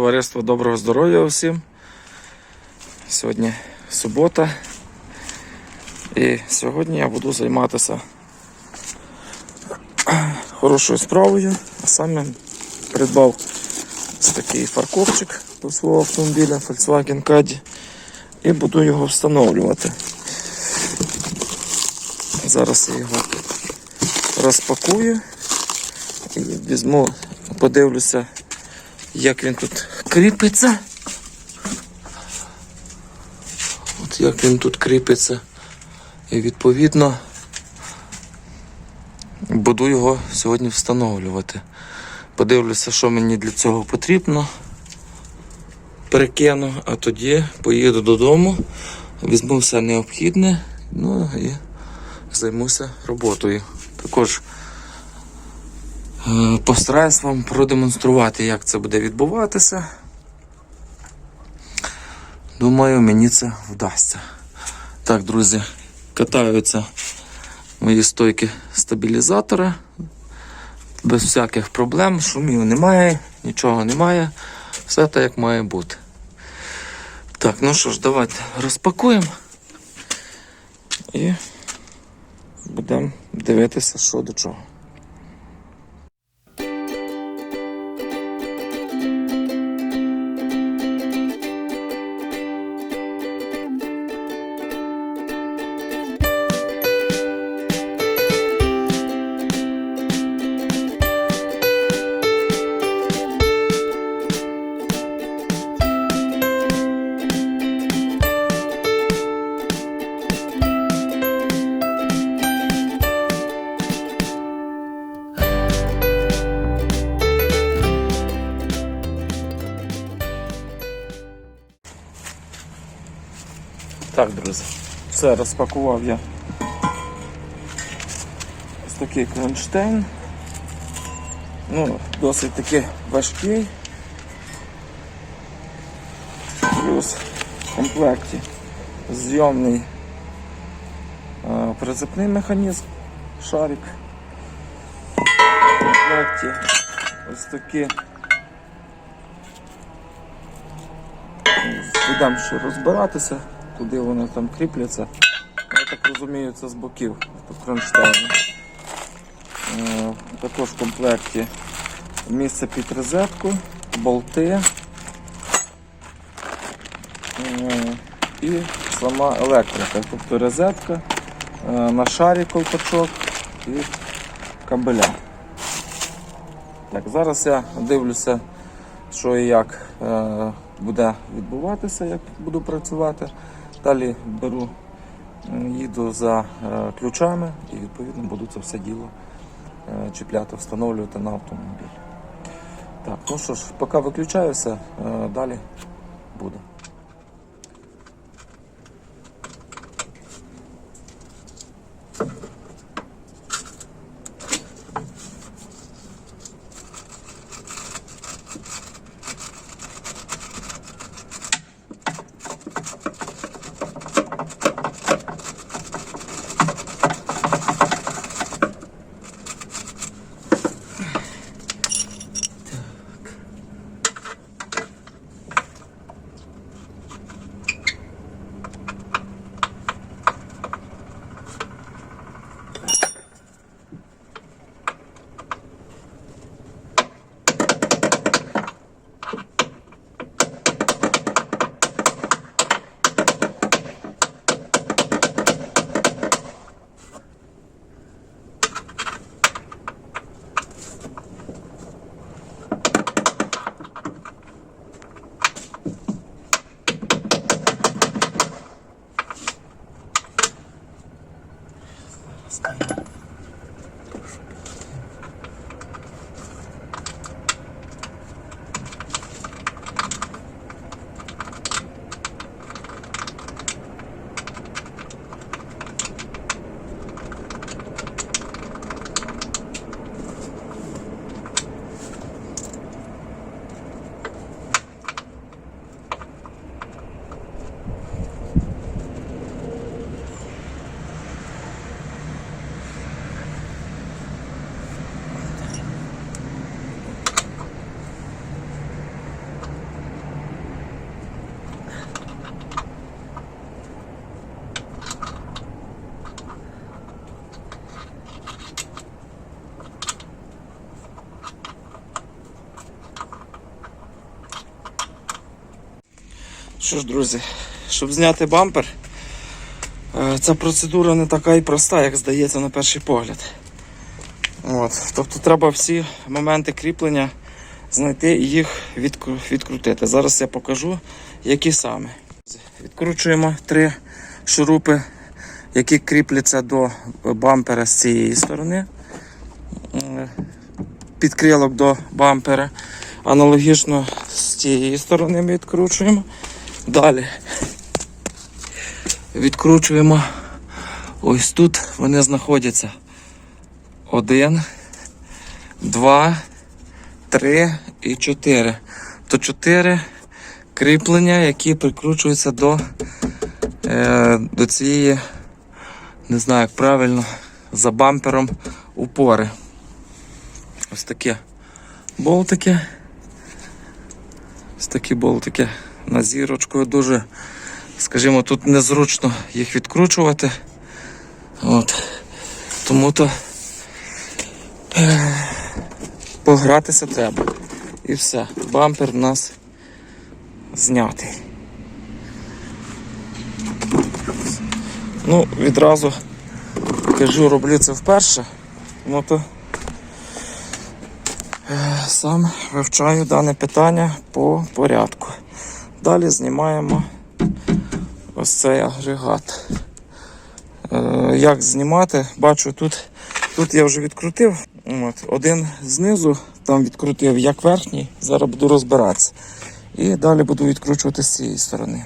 Товариство доброго здоров'я усім. Сьогодні субота. І сьогодні я буду займатися хорошою справою, а саме придбав ось такий фаркопчик до свого автомобіля Volkswagen Caddy і буду його встановлювати. Зараз я його розпакую і візьму, подивлюся, як він тут кріпиться. От як він тут кріпиться. І відповідно буду його сьогодні встановлювати. Подивлюся, що мені для цього потрібно. Перекину, а тоді поїду додому, візьму все необхідне, ну і займуся роботою. Також постараюсь вам продемонструвати, як це буде відбуватися. Думаю, мені це вдасться. Так, друзі, катаються мої стойки стабілізатора. Без всяких проблем, шумів немає, нічого немає. Все так, як має бути. Так, ну що ж, давайте розпакуємо і будемо дивитися, що до чого. Все розпакував я. Ось такий кронштейн. Ну, досить таки важкий. Плюс в комплекті зйомний е, прицепний механізм, шарик. В комплекті ось такі. Будемо ще розбиратися, куди вони там кріпляться. Я так розумію, це з боків тут кронштейни. Е, Також в комплекті місце під розетку, болти е, і сама електрика, тобто розетка, е, на шарі колпачок і кабеля. Так, зараз я дивлюся, що і як буде відбуватися, як буду працювати. Далі беру, е, їду за е, ключами і відповідно буду це все діло е, чіпляти, встановлювати на автомобіль. Так, ну що ж, поки виключаюся, далі буде. Що ж, друзі, щоб зняти бампер, е, ця процедура не така і проста, як здається на перший погляд. От. Тобто треба всі моменти кріплення знайти і їх відкру- відкрутити. Зараз я покажу, які саме. Відкручуємо три шурупи, які кріпляться до бампера з цієї сторони. Е, Підкрилок до бампера. Аналогічно з цієї сторони ми відкручуємо. Далі відкручуємо ось тут. Вони знаходяться. Один, два, три і чотири. То чотири кріплення, які прикручуються до, е, до цієї, не знаю як правильно, за бампером упори. Ось такі болтики. Ось такі болтики на зірочку. Дуже, скажімо, тут незручно їх відкручувати. От. Тому то е, погратися треба. І все. Бампер у нас знятий. Ну, відразу кажу, роблю це вперше. Ну то е, сам вивчаю дане питання по порядку. Далі знімаємо ось цей агрегат. Е, Як знімати? Бачу, тут, тут я вже відкрутив. От, один знизу там відкрутив як верхній, зараз буду розбиратися. І далі буду відкручувати з цієї сторони.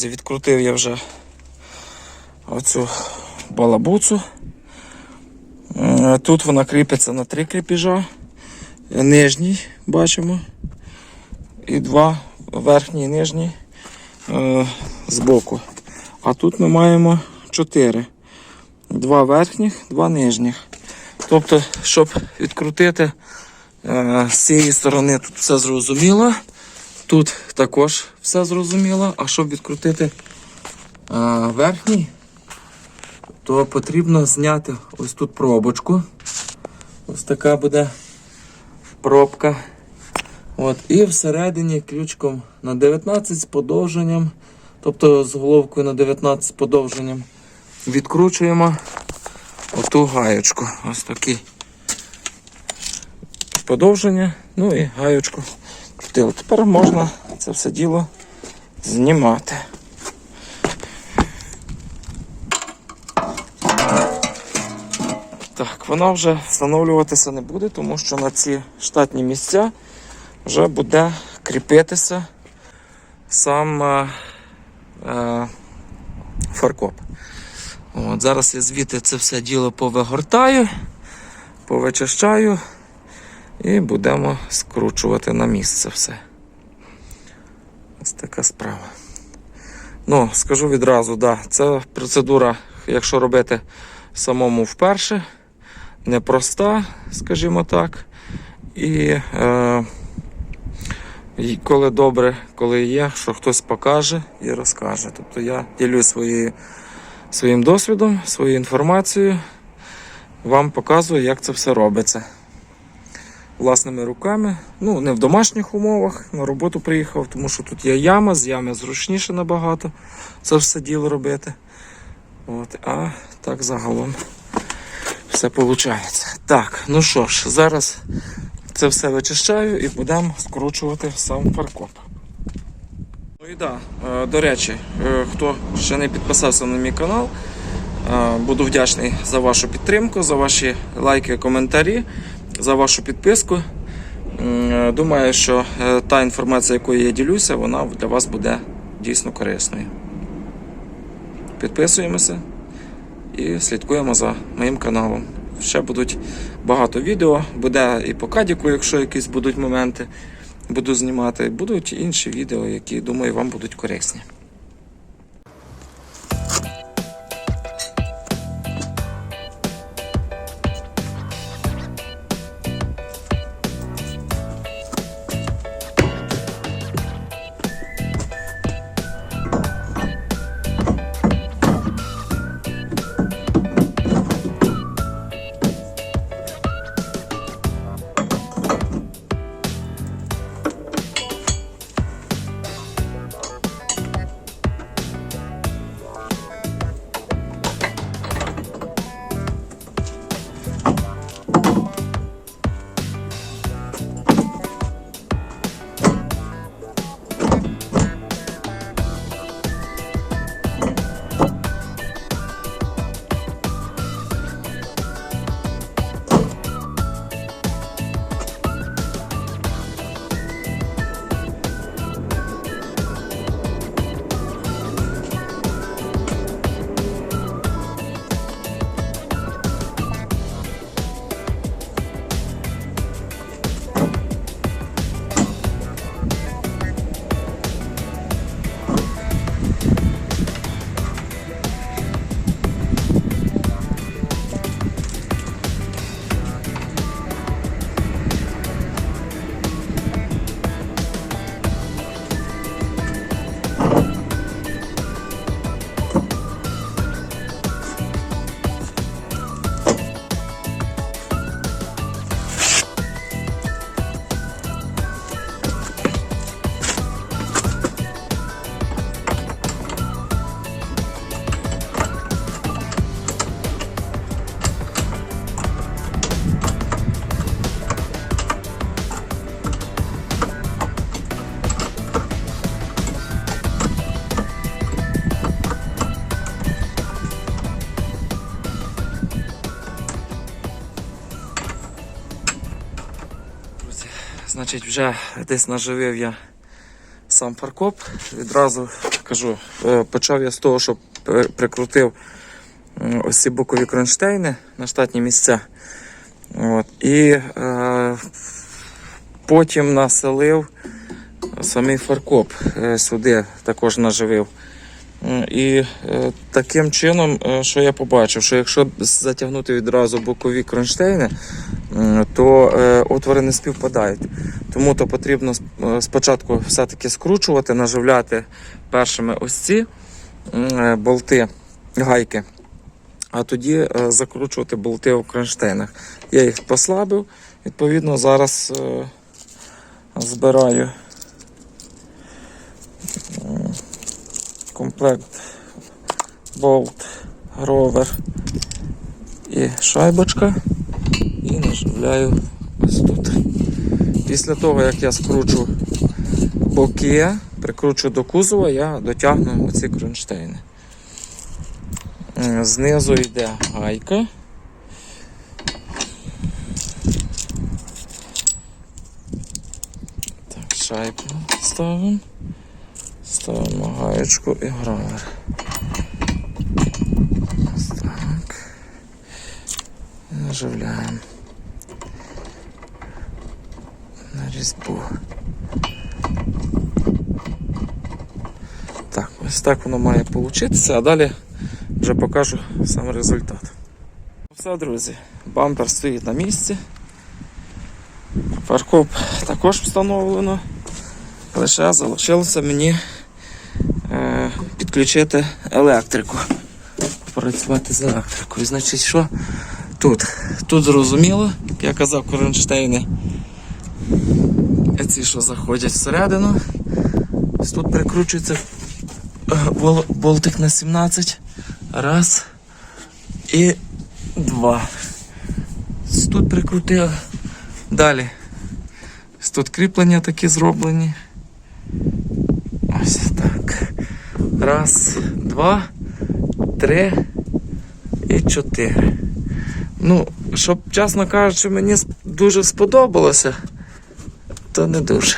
Друзі, відкрутив я вже оцю балабуцу. Тут вона кріпиться на три кріпіжа. Нижній бачимо. І два верхні і нижні е, збоку. А тут ми маємо чотири. Два верхніх, два нижніх. Тобто, щоб відкрутити е, з цієї сторони тут все зрозуміло. Тут також все зрозуміло. А щоб відкрутити е, верхній, то потрібно зняти ось тут пробочку. Ось така буде пробка. От, і всередині ключком на 19 з подовженням тобто з головкою на 19 з подовженням. Відкручуємо оту гаєчку. Ось такий подовження, ну і гаєчку крутили. Тепер можна це все діло знімати. Так, вона вже встановлюватися не буде, тому що на ці штатні місця вже буде кріпитися сам е, е, фаркоп. От, зараз я звідти це все діло повигортаю, повичищаю і будемо скручувати на місце все. Ось така справа. Ну, скажу відразу, да, це процедура, якщо робити самому вперше, непроста, скажімо так. І, е, коли добре, коли є, що хтось покаже і розкаже. Тобто я ділюсь своєю, своїм досвідом, своєю інформацією, вам показую, як це все робиться. Власними руками. Ну, не в домашніх умовах, на роботу приїхав, тому що тут є яма, з ями зручніше набагато це все діло робити. От, а так загалом все виходить. Так, ну що ж, зараз це все вичищаю і будемо скручувати сам фаркоп. Ну і да, е, до речі, е, хто ще не підписався на мій канал, е, буду вдячний за вашу підтримку, за ваші лайки, коментарі, за вашу підписку. Е, Думаю, що е, та інформація, якою я ділюся, вона для вас буде дійсно корисною. Підписуємося і слідкуємо за моїм каналом. Ще будуть багато відео, буде і по кадіку, якщо якісь будуть моменти, буду знімати. Будуть інші відео, які, думаю, вам будуть корисні. Вже десь наживив я сам фаркоп. Відразу кажу, е, почав я з того, що прикрутив ось ці бокові кронштейни на штатні місця. От. І е, потім населив самий фаркоп е, сюди також наживив. І е, таким чином, е, що я побачив, що якщо затягнути відразу бокові кронштейни, то е, отвори не співпадають. Тому то потрібно е, спочатку все-таки скручувати, наживляти першими ось ці е, болти, гайки, а тоді закручувати болти у кронштейнах. Я їх послабив, відповідно, зараз збираю комплект болт, гровер і шайбочка. І наживляю ось тут. Після того, як я скручу боки, прикручу до кузова, я дотягну оці кронштейни. Е, Знизу йде гайка. Так, шайбу ставимо. Ставимо гаєчку і гровер. Ось так. Наживляємо на різьбу. Так, ось так воно має получитися, а далі вже покажу сам результат. Все, друзі, бампер стоїть на місці. Фаркоп також встановлено. Лише залишилося мені е, підключити електрику. Працювати з електрикою. Значить, що тут? Тут зрозуміло, як я казав, кронштейни. Ці, що заходять всередину. Тут прикручується е, болтик на 17. Раз. І два. Тут прикрутили. Далі. Тут кріплення такі зроблені. Ось так. Раз, два, три і чотири. Ну, щоб, чесно кажучи, мені дуже сподобалося, то не дуже.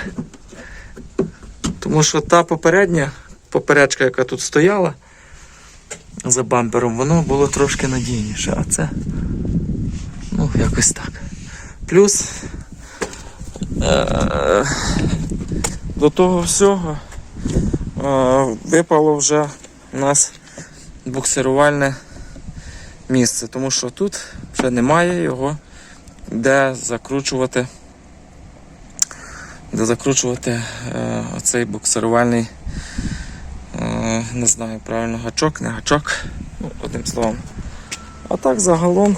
Тому що та попередня поперечка, яка тут стояла за бампером, воно було трошки надійніше, а це ну, якось так. Плюс е- до того всього е- випало вже у нас буксирувальне місце, тому що тут вже немає його де закручувати, де закручувати е, оцей буксирувальний, е, не знаю правильно, гачок, не гачок, ну, одним словом. А так загалом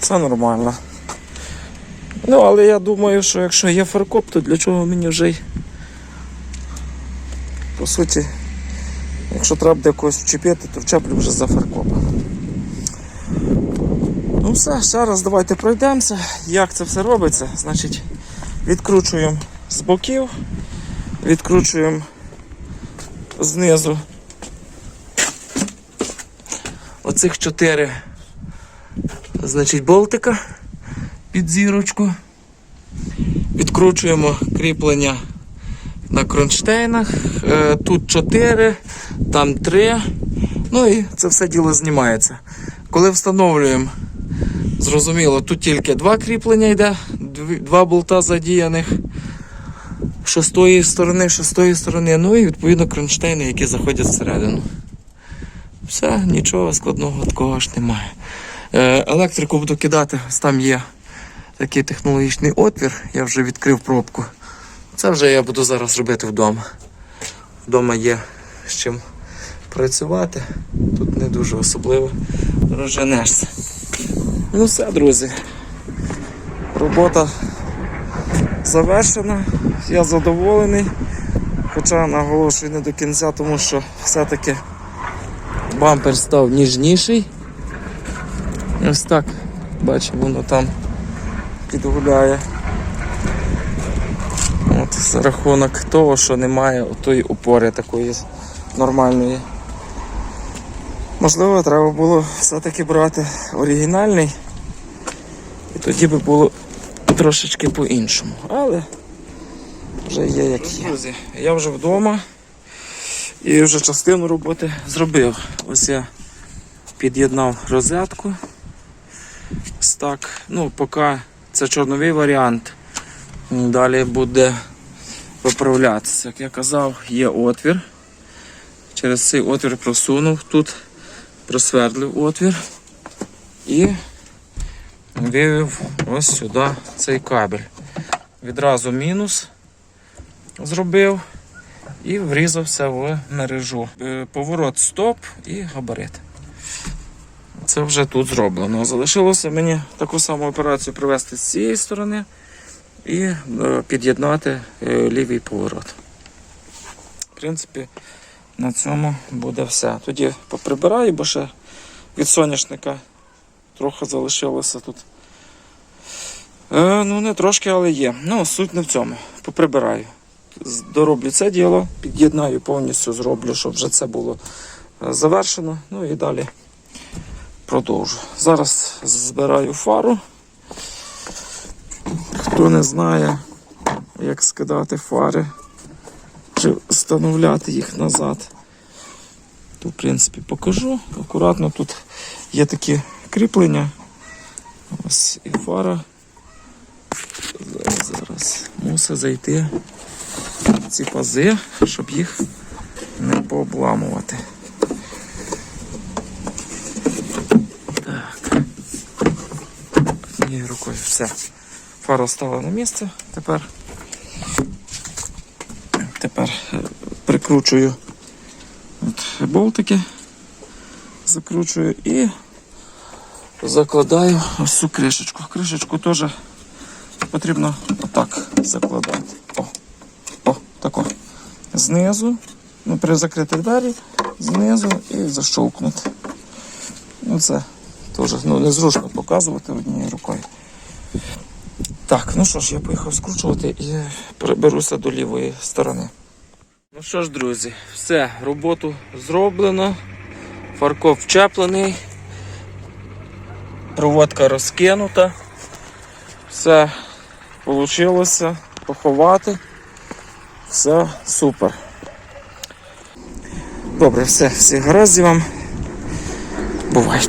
це нормально. Ну, але я думаю, що якщо є фаркоп, то для чого мені вже й по суті, якщо треба буде когось вчепити, то вчеплю вже за фаркопа. Ну все, ще раз давайте пройдемося. Як це все робиться? Значить, відкручуємо з боків, відкручуємо знизу оцих чотири значить, болтика під зірочку. Відкручуємо кріплення на кронштейнах. Е, Тут 4, там 3. Ну і це все діло знімається. Коли встановлюємо, зрозуміло, тут тільки два кріплення йде, два болта задіяних. Що з тої сторони, що з тої сторони. Ну і відповідно кронштейни, які заходять всередину. Все, нічого складного такого ж немає. Е, Електрику буду кидати, там є такий технологічний отвір, я вже відкрив пробку. Це вже я буду зараз робити вдома. Вдома є з чим працювати. Тут не дуже особливо розженешся. Ну все, друзі. Робота завершена. Я задоволений. Хоча наголошую не до кінця, тому що все-таки бампер став ніжніший. Ось так, бачимо, воно там підгуляє. От, за рахунок того, що немає отої опори такої нормальної. Можливо, треба було все-таки брати оригінальний. І тоді би було трошечки по-іншому. Але вже є як є. Друзі, я вже вдома і вже частину роботи зробив. Ось я під'єднав розетку. Так. Ну, поки це чорновий варіант. Далі буде виправлятися. Як я казав, є отвір. Через цей отвір просунув, тут просвердлив отвір і вивів ось сюди цей кабель. Відразу мінус зробив і врізався в мережу. Е, Поворот стоп і габарит. Це вже тут зроблено. Залишилося мені таку саму операцію провести з цієї сторони і е, під'єднати е, лівий поворот. В принципі, на цьому буде все. Тоді поприбираю, бо ще від соняшника трохи залишилося тут. Е, ну, не трошки, але є. Ну, суть не в цьому. Поприбираю. Дороблю це діло, під'єднаю повністю, зроблю, щоб вже це було е, завершено. Ну і далі продовжу. Зараз збираю фару. Хто не знає, як скидати фари чи встановляти їх назад, то в принципі покажу. Акуратно тут є такі кріплення. Ось і фара. Зараз, зараз мусить зайти в ці пази, щоб їх не пообламувати. Так. Однією рукою все. Фара стала на місце. Тепер, тепер е, прикручую от болтики, закручую і закладаю ось цю кришечку. Кришечку теж потрібно отак закладати. О, о, тако. Знизу, ну, при закритих двері, знизу і защолкнути. Ну це теж ну, незручно показувати однією рукою. Так, ну що ж, я поїхав скручувати і переберуся до лівої сторони. Ну що ж, друзі, все, роботу зроблено. Фаркоп вчеплений. Проводка розкинута. Все вийшло поховати. Все супер. Добре, все, всіх гаразд вам. Бувайте.